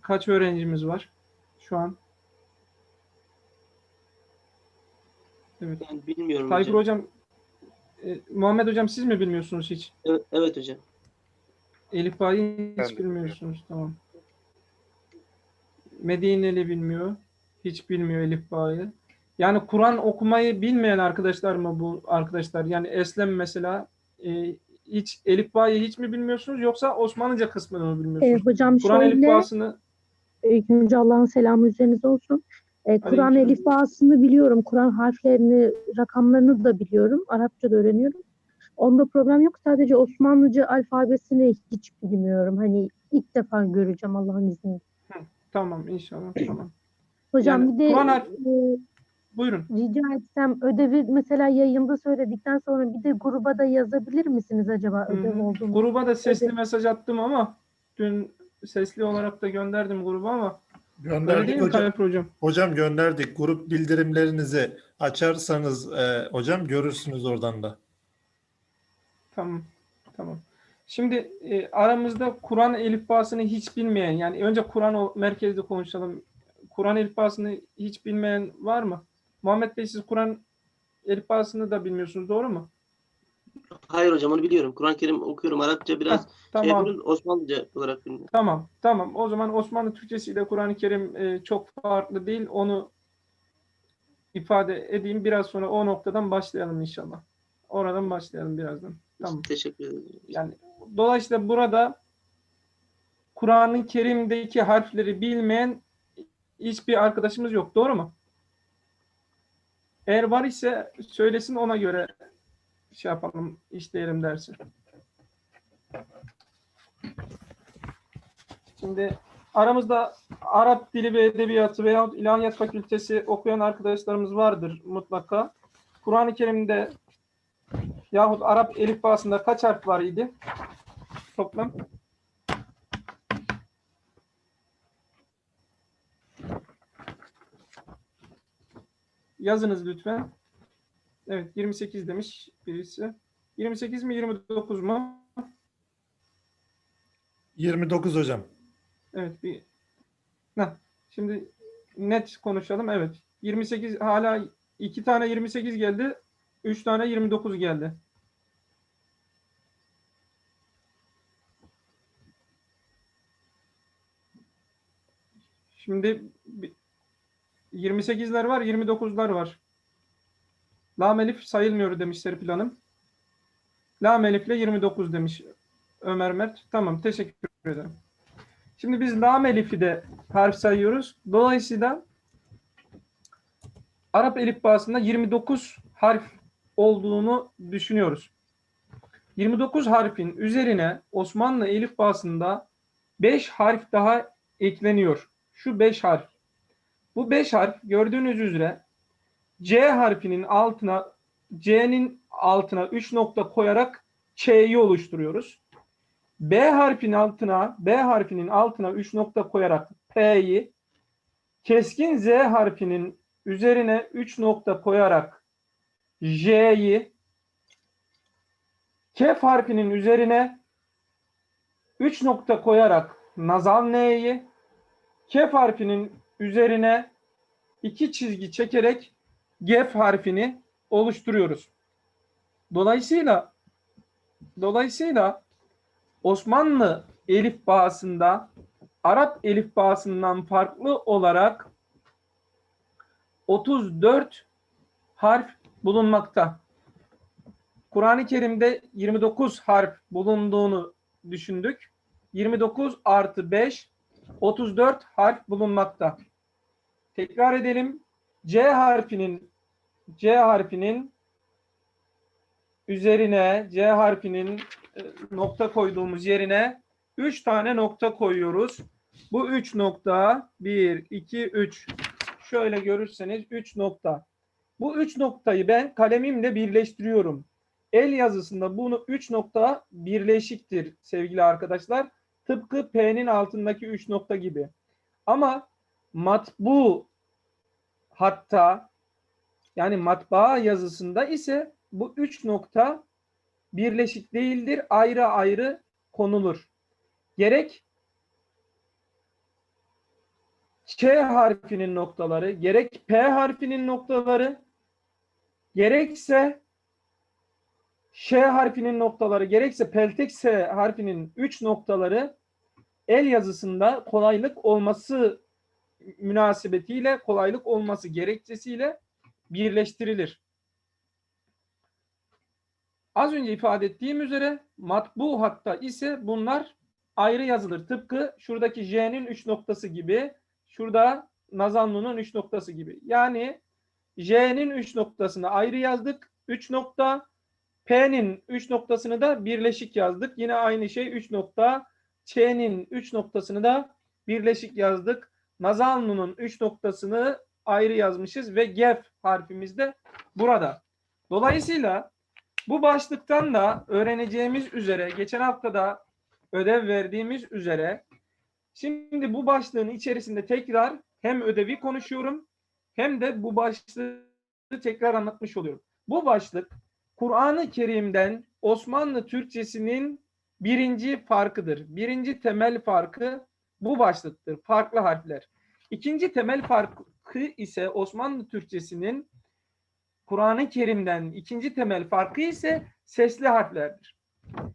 kaç öğrencimiz var şu an? Evet. Ben bilmiyorum Tayfur hocam. hocam, e, Muhammed hocam siz mi bilmiyorsunuz hiç? Evet, evet hocam. Elif Ba'yı Ben hiç de bilmiyorsunuz. Tamam. Medineli bilmiyor. Hiç bilmiyor Elif Ba'yı. Yani Kur'an okumayı bilmeyen arkadaşlar mı bu arkadaşlar? Yani Eslem mesela e, hiç Elif Ba'yı hiç mi bilmiyorsunuz yoksa Osmanlıca kısmını mı bilmiyorsunuz? hocam Kur'an Elif şöyle, Ba'sını ilk önce Allah'ın selamı üzerinize olsun. Ee, Kur'an Aleyküm. elifbasını biliyorum. Kur'an harflerini, rakamlarını da biliyorum. Arapça da öğreniyorum. Onda problem yok. Sadece Osmanlıca alfabesini hiç bilmiyorum. Hani ilk defa göreceğim Allah'ın izniyle. tamam inşallah tamam. Hocam Yani bir de Kur'an e, Buyurun. rica etsem ödevi mesela yayında söyledikten sonra bir de gruba da yazabilir misiniz acaba Hı ödev hı. olduğunu? Gruba da sesli Evet. mesaj attım ama dün sesli olarak da gönderdim gruba ama değil Gönderdik mi hocam. Hocam? Hocam gönderdik. Grup bildirimlerinizi açarsanız e, hocam görürsünüz oradan da. Tamam. Tamam. Şimdi e, aramızda Kur'an elifbasını hiç bilmeyen yani önce Kur'an merkezde konuşalım. Kur'an elifbasını hiç bilmeyen var mı? Muhammed Bey siz Kur'an elifbasını da bilmiyorsunuz doğru mu? Hayır hocam onu biliyorum. Kur'an-ı Kerim okuyorum. Arapça biraz şey Tamam. yapıyorum. Osmanlıca olarak bilmiyorum. Tamam. Tamam. O zaman Osmanlı Türkçesiyle Kur'an-ı Kerim e, çok farklı değil. Onu ifade edeyim. Biraz sonra o noktadan başlayalım inşallah. Oradan başlayalım birazdan. Tamam. Teşekkür ederim. Yani dolayısıyla burada Kur'an-ı Kerim'deki harfleri bilmeyen hiçbir arkadaşımız yok. Doğru mu? Eğer var ise söylesin ona göre şey yapalım, işleyelim dersi. Şimdi aramızda Arap Dili ve Edebiyatı veyahut İlahiyat Fakültesi okuyan arkadaşlarımız vardır mutlaka. Kur'an-ı Kerim'de yahut Arap elifbasında kaç harf var idi? Toplam. Yazınız lütfen. Evet 28 demiş birisi. 28 mi 29 mu? 29 hocam. Evet bir Heh, şimdi net konuşalım. Evet. 28 hala iki tane 28 geldi. Üç tane 29 geldi. Şimdi 28'ler var, 29'lar var. Lam elif sayılmıyor demiş Serpil Hanım. Lam elifle 29 demiş Ömer Mert. Tamam, teşekkür ederim. Şimdi biz lam elifi de harf sayıyoruz. Dolayısıyla Arap elifbasında 29 harf olduğunu düşünüyoruz. 29 harfin üzerine Osmanlı elifbasında 5 harf daha ekleniyor. Şu 5 harf. Bu 5 harf gördüğünüz üzere C harfinin altına C'nin altına 3 nokta koyarak Ç'yi oluşturuyoruz. B harfinin altına B harfinin altına 3 nokta koyarak P'yi keskin Z harfinin üzerine 3 nokta koyarak J'yi Kef harfinin üzerine 3 nokta koyarak nazal N'yi Kef harfinin üzerine iki çizgi çekerek Gef harfini oluşturuyoruz. Dolayısıyla dolayısıyla Osmanlı elifbasında Arap elifbasından farklı olarak 34 harf bulunmakta. Kur'an-ı Kerim'de 29 harf bulunduğunu düşündük. 29 artı 5 34 harf bulunmakta. Tekrar edelim. C harfinin C harfinin üzerine C harfinin e, nokta koyduğumuz yerine 3 tane nokta koyuyoruz. Bu 3 nokta 1, 2, 3. Şöyle görürseniz 3 nokta. Bu 3 noktayı ben kalemimle birleştiriyorum. El yazısında bunu 3 nokta birleşiktir sevgili arkadaşlar. Tıpkı P'nin altındaki 3 nokta gibi. Ama matbu hatta yani matbaa yazısında ise bu 3 nokta birleşik değildir, ayrı ayrı konulur. Gerek Ç harfinin noktaları, gerek P harfinin noktaları, gerekse Ş harfinin noktaları, gerekse peltek S harfinin üç noktaları el yazısında kolaylık olması münasebetiyle, kolaylık olması gerekçesiyle birleştirilir. Az önce ifade ettiğim üzere matbu hatta ise bunlar ayrı yazılır. Tıpkı şuradaki J'nin üç noktası gibi, şurada Nazanlu'nun üç noktası gibi. Yani J'nin üç noktasını ayrı yazdık. Üç nokta. P'nin üç noktasını da birleşik yazdık. Yine aynı şey üç nokta. Ç'nin üç noktasını da birleşik yazdık. Nazanlu'nun üç noktasını ayrı yazmışız ve gef harfimiz de burada. Dolayısıyla bu başlıktan da öğreneceğimiz üzere geçen haftada ödev verdiğimiz üzere şimdi bu başlığın içerisinde tekrar hem ödevi konuşuyorum hem de bu başlığı tekrar anlatmış oluyorum. Bu başlık Kur'an-ı Kerim'den Osmanlı Türkçesinin birinci farkıdır. Birinci temel farkı bu başlıktır. Farklı harfler. İkinci temel farkı ise Osmanlı Türkçesinin Kur'an-ı Kerim'den ikinci temel farkı ise sesli harflerdir.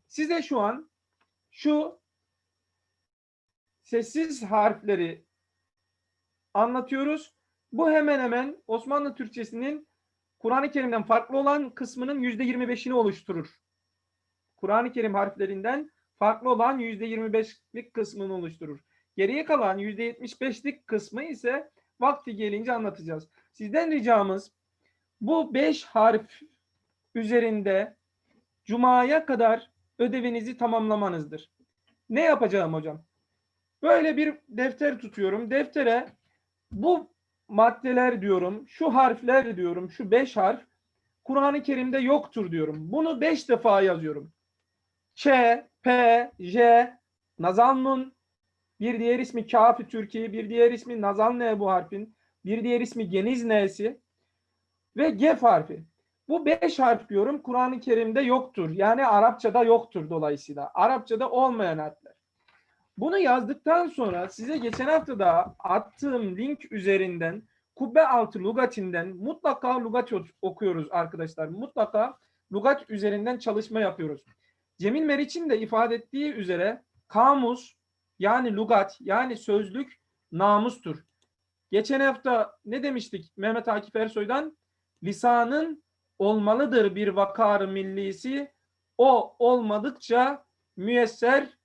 Size şu an şu sessiz harfleri anlatıyoruz. Bu hemen hemen Osmanlı Türkçesinin Kur'an-ı Kerim'den farklı olan kısmının yüzde 25'ini oluşturur. Kur'an-ı Kerim harflerinden farklı olan yüzde 25'lik kısmını oluşturur. Geriye kalan yüzde 75'lik kısmı ise vakti gelince anlatacağız. Sizden ricamız bu beş harf üzerinde Cuma'ya kadar ödevinizi tamamlamanızdır. Ne yapacağım hocam? Böyle bir defter tutuyorum. Deftere bu maddeler diyorum, şu harfler diyorum, şu beş harf Kur'an-ı Kerim'de yoktur diyorum. Bunu beş defa yazıyorum. Ç, P, J, Nazannun, bir diğer ismi Kafi Türkiye, bir diğer ismi Nazan ne bu harfin, bir diğer ismi Geniz N'si ve Gef harfi. Bu beş harf diyorum Kur'an-ı Kerim'de yoktur. Yani Arapçada yoktur dolayısıyla. Arapçada olmayan harfler. Bunu yazdıktan sonra size geçen hafta da attığım link üzerinden kubbe altı lugatinden mutlaka lugat okuyoruz arkadaşlar. Mutlaka lugat üzerinden çalışma yapıyoruz. Cemil Meriç'in de ifade ettiği üzere kamus yani lugat yani sözlük namustur. Geçen hafta ne demiştik Mehmet Akif Ersoy'dan? Lisanın olmalıdır bir vakar millisi. O olmadıkça müyesser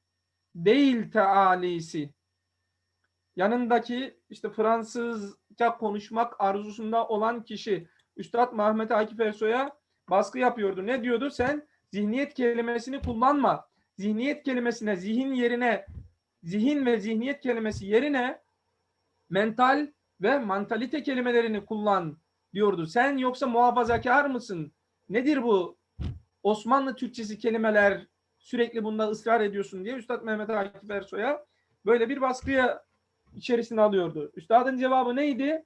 değil tealisi. Yanındaki işte Fransızca konuşmak arzusunda olan kişi Üstad Mehmet Akif Ersoy'a baskı yapıyordu. Ne diyordu? Sen zihniyet kelimesini kullanma. Zihniyet kelimesine zihin yerine zihin ve zihniyet kelimesi yerine mental ve mantalite kelimelerini kullan diyordu. Sen yoksa muhafazakar mısın? Nedir bu? Osmanlı Türkçesi kelimeler sürekli bunda ısrar ediyorsun diye Üstad Mehmet Akif Ersoy'a böyle bir baskıya içerisine alıyordu. Üstadın cevabı neydi?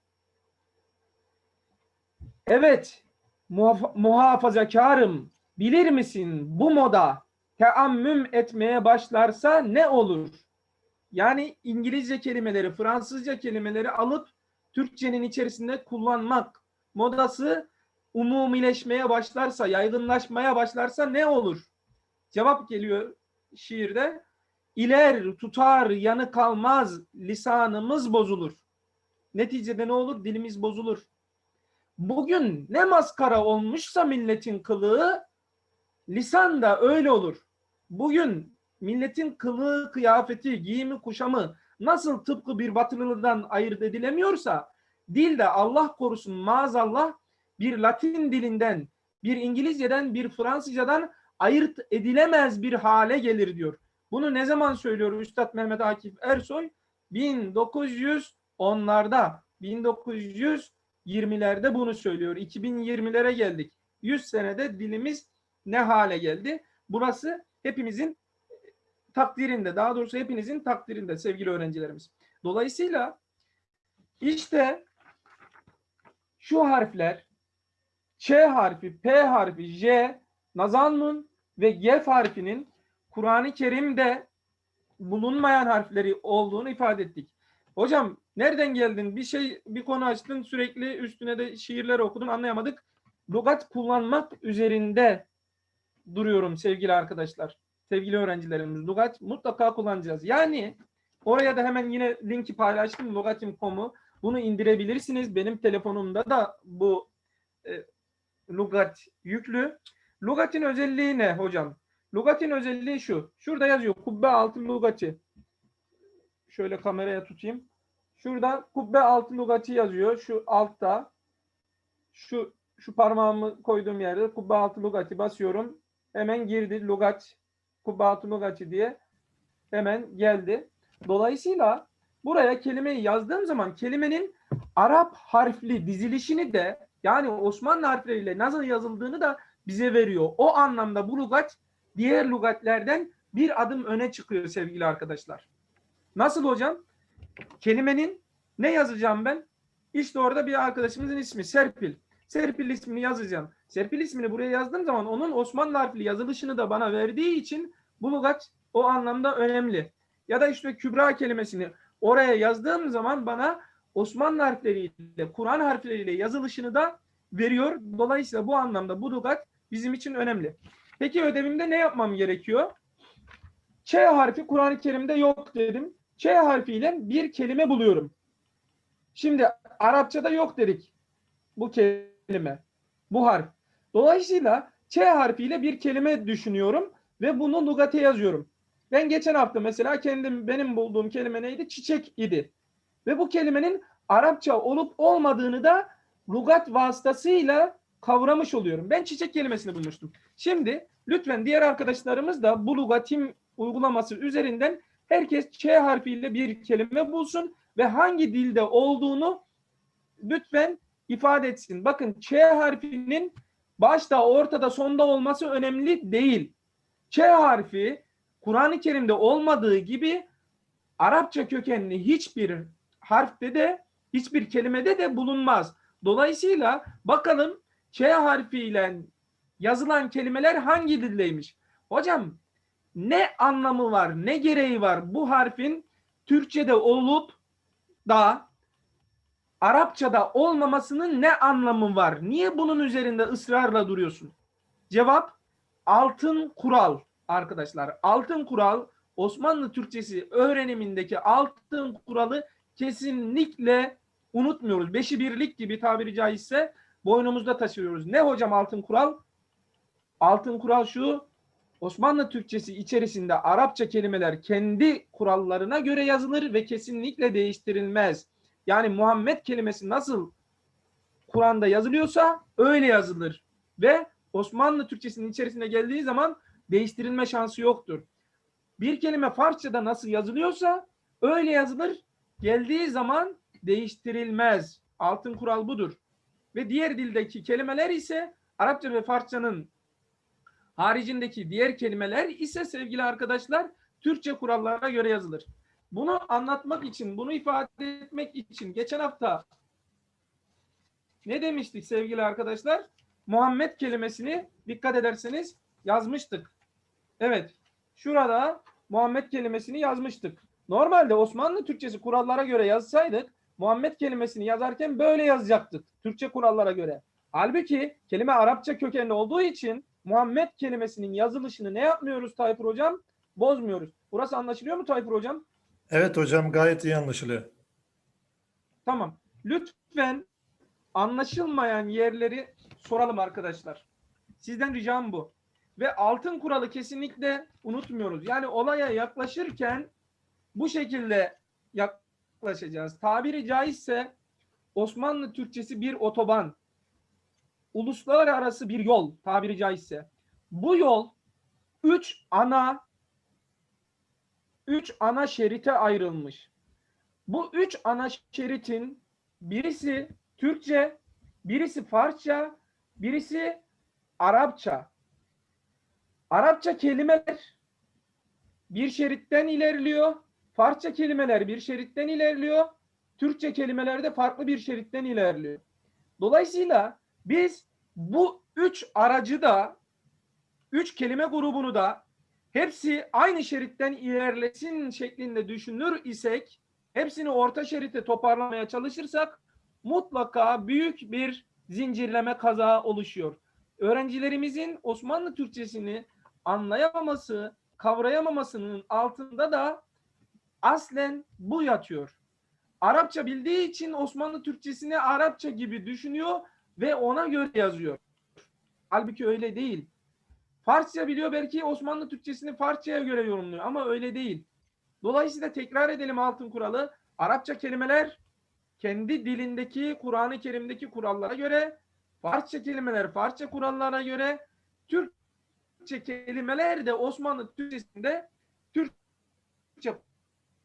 Evet, muhaf- muhafazakarım. Bilir misin bu moda teammüm etmeye başlarsa ne olur? Yani İngilizce kelimeleri, Fransızca kelimeleri alıp Türkçenin içerisinde kullanmak modası umumileşmeye başlarsa, yaygınlaşmaya başlarsa ne olur? Cevap geliyor şiirde. İler tutar yanı kalmaz lisanımız bozulur. Neticede ne olur? Dilimiz bozulur. Bugün ne maskara olmuşsa milletin kılığı lisan da öyle olur. Bugün milletin kılığı, kıyafeti, giyimi, kuşamı nasıl tıpkı bir batılılıdan ayırt edilemiyorsa dil de Allah korusun maazallah bir Latin dilinden, bir İngilizceden, bir Fransızcadan ayırt edilemez bir hale gelir diyor. Bunu ne zaman söylüyor Üstad Mehmet Akif Ersoy? 1910'larda, 1920'lerde bunu söylüyor. 2020'lere geldik. 100 senede dilimiz ne hale geldi? Burası hepimizin takdirinde, daha doğrusu hepinizin takdirinde sevgili öğrencilerimiz. Dolayısıyla işte şu harfler Ç harfi, P harfi, J, Nazannun ve Gef harfinin Kur'an-ı Kerim'de bulunmayan harfleri olduğunu ifade ettik. Hocam nereden geldin? Bir şey bir konu açtın sürekli üstüne de şiirler okudun anlayamadık. Lugat kullanmak üzerinde duruyorum sevgili arkadaşlar. Sevgili öğrencilerimiz. Lugat mutlaka kullanacağız. Yani oraya da hemen yine linki paylaştım. Lugatim.com'u. Bunu indirebilirsiniz. Benim telefonumda da bu e, lugat yüklü. Lugatin özelliği ne hocam? Lugatin özelliği şu. Şurada yazıyor. Kubbe altı lugati. Şöyle kameraya tutayım. Şurada kubbe altı lugati yazıyor. Şu altta. Şu şu parmağımı koyduğum yerde kubbe altı lugati basıyorum. Hemen girdi lugat. Kubbe altı lugati diye hemen geldi. Dolayısıyla buraya kelimeyi yazdığım zaman kelimenin Arap harfli dizilişini de yani Osmanlı harfleriyle nasıl yazıldığını da bize veriyor. O anlamda bu lugat diğer lugatlerden bir adım öne çıkıyor sevgili arkadaşlar. Nasıl hocam? Kelimenin ne yazacağım ben? İşte orada bir arkadaşımızın ismi Serpil. Serpil ismini yazacağım. Serpil ismini buraya yazdığım zaman onun Osmanlı harfli yazılışını da bana verdiği için bu lugat o anlamda önemli. Ya da işte Kübra kelimesini oraya yazdığım zaman bana Osmanlı harfleriyle, Kur'an harfleriyle yazılışını da veriyor. Dolayısıyla bu anlamda bu lugat bizim için önemli. Peki ödevimde ne yapmam gerekiyor? Ç harfi Kur'an-ı Kerim'de yok dedim. Ç harfiyle bir kelime buluyorum. Şimdi Arapçada yok dedik bu kelime, bu harf. Dolayısıyla Ç harfiyle bir kelime düşünüyorum ve bunu lugate yazıyorum. Ben geçen hafta mesela kendim benim bulduğum kelime neydi? Çiçek idi. Ve bu kelimenin Arapça olup olmadığını da lugat vasıtasıyla kavramış oluyorum. Ben çiçek kelimesini bulmuştum. Şimdi lütfen diğer arkadaşlarımız da bu lugatim uygulaması üzerinden herkes Ç harfiyle bir kelime bulsun ve hangi dilde olduğunu lütfen ifade etsin. Bakın Ç harfinin başta, ortada, sonda olması önemli değil. Ç harfi Kur'an-ı Kerim'de olmadığı gibi Arapça kökenli hiçbir harfte de hiçbir kelimede de bulunmaz. Dolayısıyla bakalım Ç harfiyle yazılan kelimeler hangi dildeymiş? Hocam ne anlamı var, ne gereği var bu harfin Türkçe'de olup da Arapçada olmamasının ne anlamı var? Niye bunun üzerinde ısrarla duruyorsun? Cevap altın kural arkadaşlar. Altın kural Osmanlı Türkçesi öğrenimindeki altın kuralı kesinlikle unutmuyoruz. Beşi birlik gibi tabiri caizse boynumuzda taşıyoruz. Ne hocam altın kural? Altın kural şu. Osmanlı Türkçesi içerisinde Arapça kelimeler kendi kurallarına göre yazılır ve kesinlikle değiştirilmez. Yani Muhammed kelimesi nasıl Kur'an'da yazılıyorsa öyle yazılır. Ve Osmanlı Türkçesinin içerisine geldiği zaman değiştirilme şansı yoktur. Bir kelime Farsçada nasıl yazılıyorsa öyle yazılır. Geldiği zaman değiştirilmez. Altın kural budur. Ve diğer dildeki kelimeler ise Arapça ve Farsçanın haricindeki diğer kelimeler ise sevgili arkadaşlar Türkçe kurallara göre yazılır. Bunu anlatmak için, bunu ifade etmek için geçen hafta ne demiştik sevgili arkadaşlar? Muhammed kelimesini dikkat ederseniz yazmıştık. Evet. Şurada Muhammed kelimesini yazmıştık. Normalde Osmanlı Türkçesi kurallara göre yazsaydık Muhammed kelimesini yazarken böyle yazacaktık. Türkçe kurallara göre. Halbuki kelime Arapça kökenli olduğu için Muhammed kelimesinin yazılışını ne yapmıyoruz Tayfur Hocam? Bozmuyoruz. Burası anlaşılıyor mu Tayfur Hocam? Evet hocam gayet iyi anlaşılıyor. Tamam. Lütfen anlaşılmayan yerleri soralım arkadaşlar. Sizden ricam bu. Ve altın kuralı kesinlikle unutmuyoruz. Yani olaya yaklaşırken bu şekilde yaklaşacağız. Tabiri caizse Osmanlı Türkçesi bir otoban. Uluslararası bir yol tabiri caizse. Bu yol üç ana üç ana şerite ayrılmış. Bu üç ana şeritin birisi Türkçe, birisi Farsça, birisi Arapça. Arapça kelimeler bir şeritten ilerliyor. Farsça kelimeler bir şeritten ilerliyor. Türkçe kelimeler de farklı bir şeritten ilerliyor. Dolayısıyla biz bu üç aracı da üç kelime grubunu da hepsi aynı şeritten ilerlesin şeklinde düşünür isek hepsini orta şerite toparlamaya çalışırsak mutlaka büyük bir zincirleme kaza oluşuyor. Öğrencilerimizin Osmanlı Türkçesini anlayamaması, kavrayamamasının altında da aslen bu yatıyor. Arapça bildiği için Osmanlı Türkçesini Arapça gibi düşünüyor ve ona göre yazıyor. Halbuki öyle değil. Farsça biliyor belki Osmanlı Türkçesini Farsçaya göre yorumluyor ama öyle değil. Dolayısıyla tekrar edelim altın kuralı. Arapça kelimeler kendi dilindeki Kur'an-ı Kerim'deki kurallara göre, Farsça kelimeler Farsça kurallara göre, Türkçe kelimeler de Osmanlı Türkçesinde Türkçe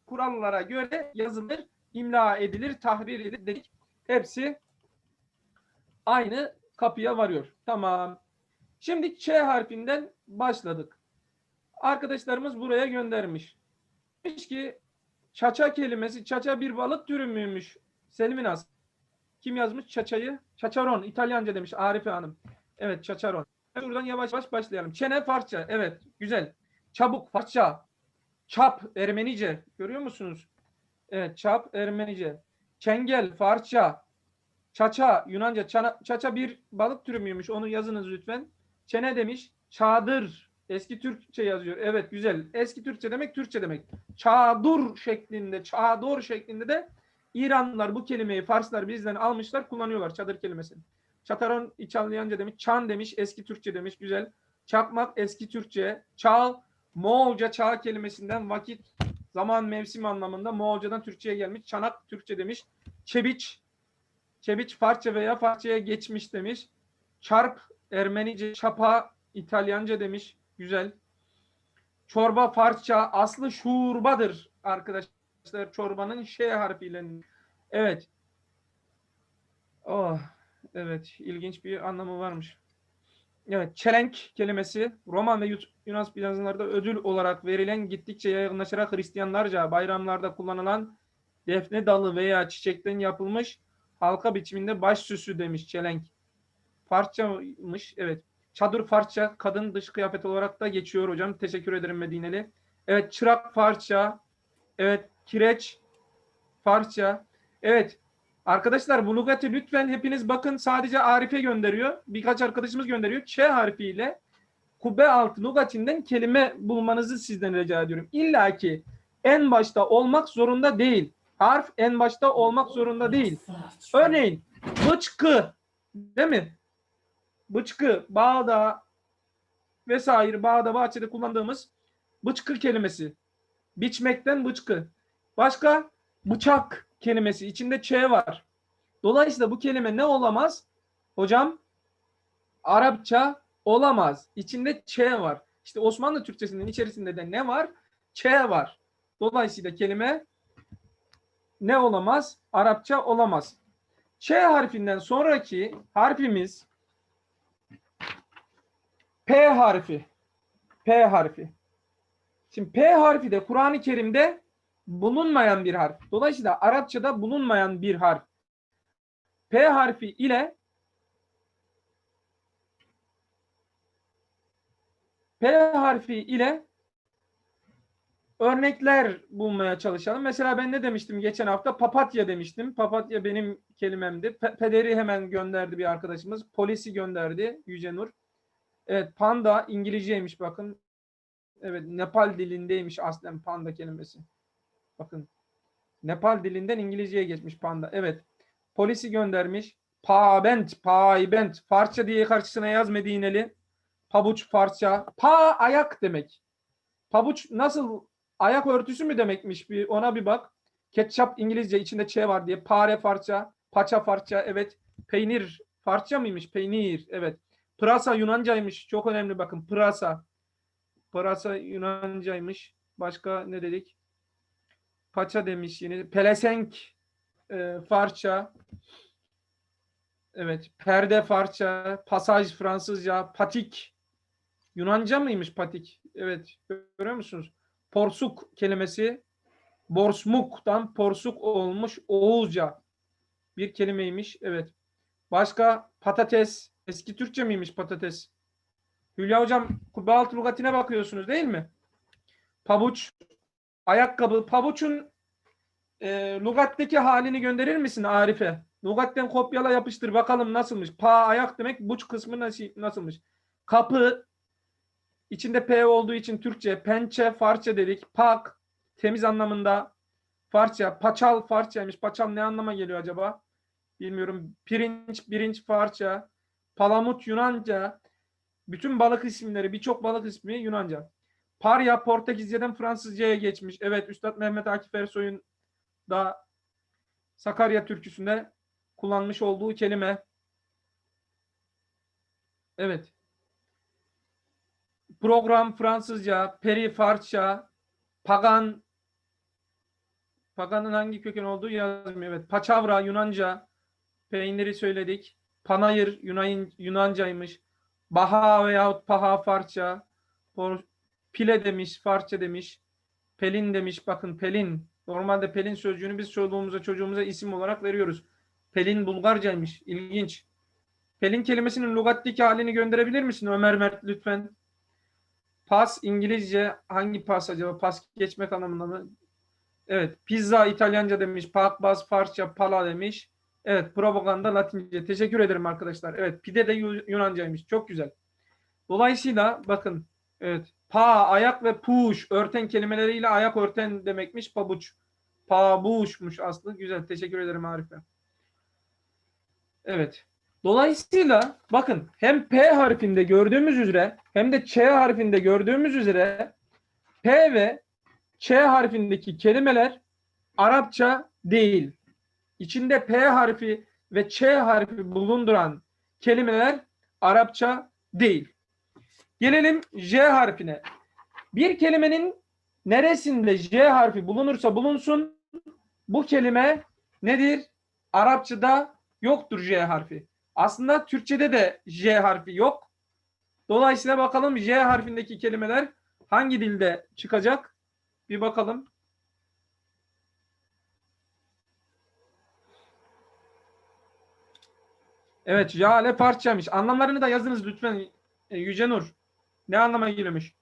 kurallara göre yazılır, imla edilir, tahrir edilir dedik. Hepsi aynı kapıya varıyor. Tamam. Şimdi Ç harfinden başladık. Arkadaşlarımız buraya göndermiş. Demiş ki çaça kelimesi, çaça bir balık türü müymüş? Selminas. Kim yazmış çaçayı? Çaçaron. İtalyanca demiş Arife Hanım. Evet çaçaron. Buradan yavaş yavaş başlayalım. Çene Farsça. Evet güzel. Çabuk Farsça. Çap Ermenice. Görüyor musunuz? Evet çap Ermenice. Çengel Farsça. Çaça Yunanca. Çana, çaça bir balık türü müymüş? Onu yazınız lütfen. Çene demiş. Çadır. Eski Türkçe yazıyor. Evet güzel. Eski Türkçe demek Türkçe demek. Çadur şeklinde, çadur şeklinde de İranlılar bu kelimeyi Farslar bizden almışlar, kullanıyorlar çadır kelimesini. Çataron İtalyanca demiş, çan demiş, eski Türkçe demiş, güzel. Çakmak eski Türkçe, çağ Moğolca çağ kelimesinden vakit, zaman, mevsim anlamında Moğolcadan Türkçe'ye gelmiş. Çanak Türkçe demiş. Çebiç, çebiç Farsça veya Farsça'ya geçmiş demiş. Çarp Ermenice, çapa İtalyanca demiş. Güzel. Çorba Farsça aslı şurbadır arkadaşlar. Çorbanın şey harfiyle. Evet. Oh, evet. ilginç bir anlamı varmış. Evet. Çelenk kelimesi Roman ve Yunan yazılarında ödül olarak verilen gittikçe yaygınlaşarak Hristiyanlarca bayramlarda kullanılan defne dalı veya çiçekten yapılmış halka biçiminde baş süsü demiş çelenk. Farsçamış. Evet. Çadır Farsça kadın dış kıyafet olarak da geçiyor hocam. Teşekkür ederim Medineli. Evet çırak Farsça. Evet kireç Farsça. Evet arkadaşlar bu lügatı lütfen hepiniz bakın sadece Arif'e gönderiyor. Birkaç arkadaşımız gönderiyor. Ç harfiyle kubbe altı lügatinden kelime bulmanızı sizden rica ediyorum. İlla ki en başta olmak zorunda değil. Harf en başta olmak zorunda değil. Örneğin bıçkı değil mi? bıçkı, bağda vesaire bağda bahçede kullandığımız bıçkı kelimesi. Biçmekten bıçkı. Başka bıçak kelimesi. içinde ç var. Dolayısıyla bu kelime ne olamaz? Hocam Arapça olamaz. İçinde ç var. İşte Osmanlı Türkçesinin içerisinde de ne var? Ç var. Dolayısıyla kelime ne olamaz? Arapça olamaz. Ç harfinden sonraki harfimiz P harfi. P harfi. Şimdi P harfi de Kur'an-ı Kerim'de bulunmayan bir harf. Dolayısıyla Arapçada bulunmayan bir harf. P harfi ile P harfi ile örnekler bulmaya çalışalım. Mesela ben ne demiştim geçen hafta? Papatya demiştim. Papatya benim kelimemdi. Pe- pederi hemen gönderdi bir arkadaşımız. Polisi gönderdi Yüce Nur. Evet panda İngilizceymiş bakın. Evet Nepal dilindeymiş aslen panda kelimesi. Bakın. Nepal dilinden İngilizceye geçmiş panda. Evet. Polisi göndermiş. Pabent, paybent. Farsça diye karşısına yaz Medineli. Pabuç Farsça. Pa ayak demek. Pabuç nasıl ayak örtüsü mü demekmiş? Bir ona bir bak. Ketçap İngilizce içinde ç var diye. Pare Farsça, paça Farsça. Evet. Peynir Farsça mıymış? Peynir. Evet. Pırasa Yunancaymış. Çok önemli bakın. Pırasa. Pırasa Yunancaymış. Başka ne dedik? Paça demiş yine. Pelesenk e, Farsça. Evet. Perde Farsça. Pasaj Fransızca. Patik. Yunanca mıymış patik? Evet. Görüyor musunuz? Porsuk kelimesi Borsmuk'tan porsuk olmuş Oğuzca bir kelimeymiş. Evet. Başka patates. Eski Türkçe miymiş patates? Hülya hocam kubbe altı lügatine bakıyorsunuz değil mi? Pabuç, ayakkabı. Pabuçun e, lugattaki halini gönderir misin Arif'e? Lugatten kopyala yapıştır bakalım nasılmış. Pa ayak demek buç kısmı nasıl, nasılmış? Kapı içinde P olduğu için Türkçe pençe farça dedik. Pak temiz anlamında farça paçal farçaymış. Paçal ne anlama geliyor acaba? Bilmiyorum. Pirinç birinç farça. Palamut Yunanca. Bütün balık isimleri birçok balık ismi Yunanca. Parya Portekizce'den Fransızca'ya geçmiş. Evet Üstad Mehmet Akif Ersoy'un da Sakarya türküsünde kullanmış olduğu kelime. Evet. Program Fransızca, peri Farsça, pagan paganın hangi köken olduğu yazmıyor. Evet. Paçavra Yunanca, peyniri söyledik. Panayır Yunan, Yunancaymış. Baha veyahut paha Farsça. Pile demiş, Farsça demiş. Pelin demiş. Bakın Pelin. Normalde Pelin sözcüğünü biz çoluğumuza çocuğumuza isim olarak veriyoruz. Pelin Bulgarcaymış. İlginç. Pelin kelimesinin lugattaki halini gönderebilir misin Ömer Mert lütfen? Pas İngilizce hangi pas acaba? Pas geçmek anlamında mı? Evet. Pizza İtalyanca demiş. Pakbaz Farsça pala demiş. Evet. Propaganda Latince. Teşekkür ederim arkadaşlar. Evet. Pide de Yu- Yunancaymış. Çok güzel. Dolayısıyla bakın. Evet. Pa, ayak ve puş örten kelimeleriyle ayak örten demekmiş. Pabuç. Pabuçmuş aslı. Güzel. Teşekkür ederim Arife. Evet. Dolayısıyla bakın hem P harfinde gördüğümüz üzere hem de Ç harfinde gördüğümüz üzere P ve Ç harfindeki kelimeler Arapça değil. İçinde P harfi ve Ç harfi bulunduran kelimeler Arapça değil. Gelelim J harfine. Bir kelimenin neresinde J harfi bulunursa bulunsun bu kelime nedir? Arapçada yoktur J harfi. Aslında Türkçede de J harfi yok. Dolayısıyla bakalım J harfindeki kelimeler hangi dilde çıkacak? Bir bakalım. Evet, jale parçaymış. Anlamlarını da yazınız lütfen e, Yüce Nur. Ne anlama geliyormuş?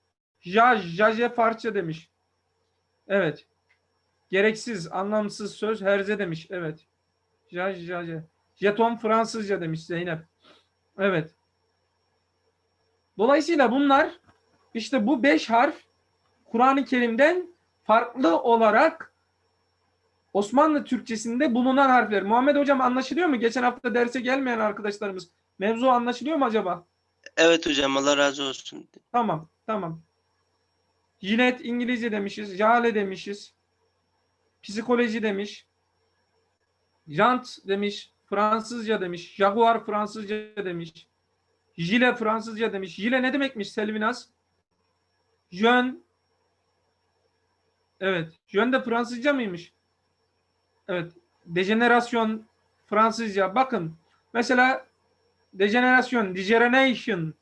Ja, jaje parça demiş. Evet. Gereksiz, anlamsız söz herze demiş. Evet. Ja, jaje. Jeton Fransızca demiş Zeynep. Evet. Dolayısıyla bunlar işte bu beş harf Kur'an-ı Kerim'den farklı olarak Osmanlı Türkçesinde bulunan harfler. Muhammed Hocam anlaşılıyor mu? Geçen hafta derse gelmeyen arkadaşlarımız. Mevzu anlaşılıyor mu acaba? Evet hocam Allah razı olsun. Tamam, tamam. Jilet İngilizce demişiz. Jale demişiz. Psikoloji demiş. Jant demiş. Fransızca demiş. Jaguar Fransızca demiş. Jile Fransızca demiş. Jile ne demekmiş Selvinas? Jön. Evet. Jön de Fransızca mıymış? Evet. Dejenerasyon Fransızca. Bakın. Mesela dejenerasyon, degeneration.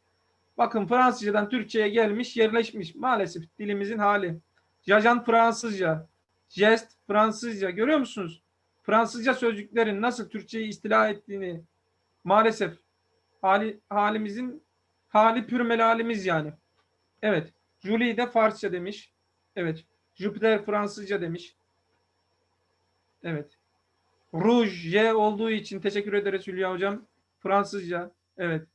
Bakın Fransızcadan Türkçe'ye gelmiş, yerleşmiş. Maalesef dilimizin hali. Jajan Fransızca. Jest Fransızca. Görüyor musunuz? Fransızca sözcüklerin nasıl Türkçeyi istila ettiğini maalesef hali, halimizin hali pürmeli halimiz yani. Evet. Julie de Farsça demiş. Evet. Jüpiter Fransızca demiş. Evet. Rouge olduğu için teşekkür ederiz Hülya hocam. Fransızca. Evet.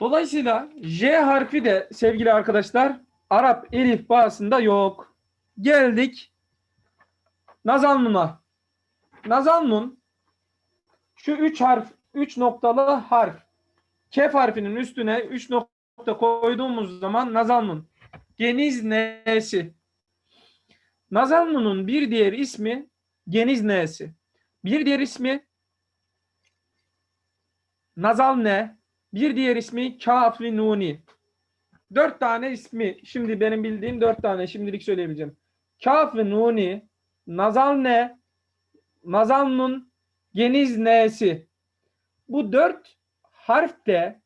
Dolayısıyla J harfi de sevgili arkadaşlar Arap elif bağısında yok. Geldik. Nazal Nun şu üç harf, üç noktalı harf. Kef harfinin üstüne üç nokta koyduğumuz zaman Nazal Nun. Geniz N'si. Nazal Nun'un bir diğer ismi Geniz N'si. Bir diğer ismi Nazal Ne. Bir diğer ismi Kafli Nuni. Dört tane ismi. Şimdi benim bildiğim dört tane şimdilik söyleyebileceğim. Kaf ve Nuni, Nazal Ne, Nazal Nun, Geniz N'si. Bu dört harf de,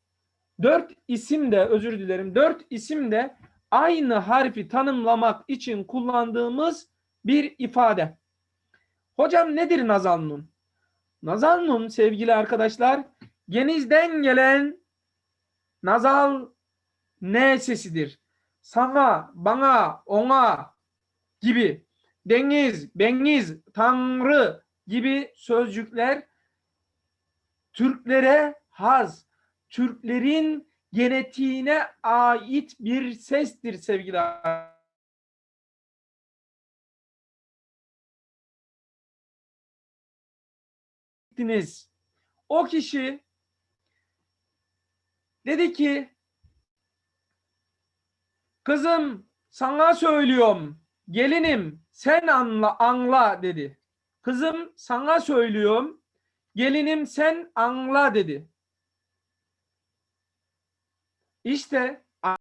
dört isim de, özür dilerim, dört isim de aynı harfi tanımlamak için kullandığımız bir ifade. Hocam nedir Nazal Nun? Nazal Nun sevgili arkadaşlar, genizden gelen nazal ne sesidir. Sana, bana, ona gibi deniz, beniz, tanrı gibi sözcükler Türklere haz, Türklerin genetiğine ait bir sestir sevgili ettiniz. O kişi dedi ki kızım sana söylüyorum gelinim sen anla anla dedi. Kızım sana söylüyorum gelinim sen anla dedi. İşte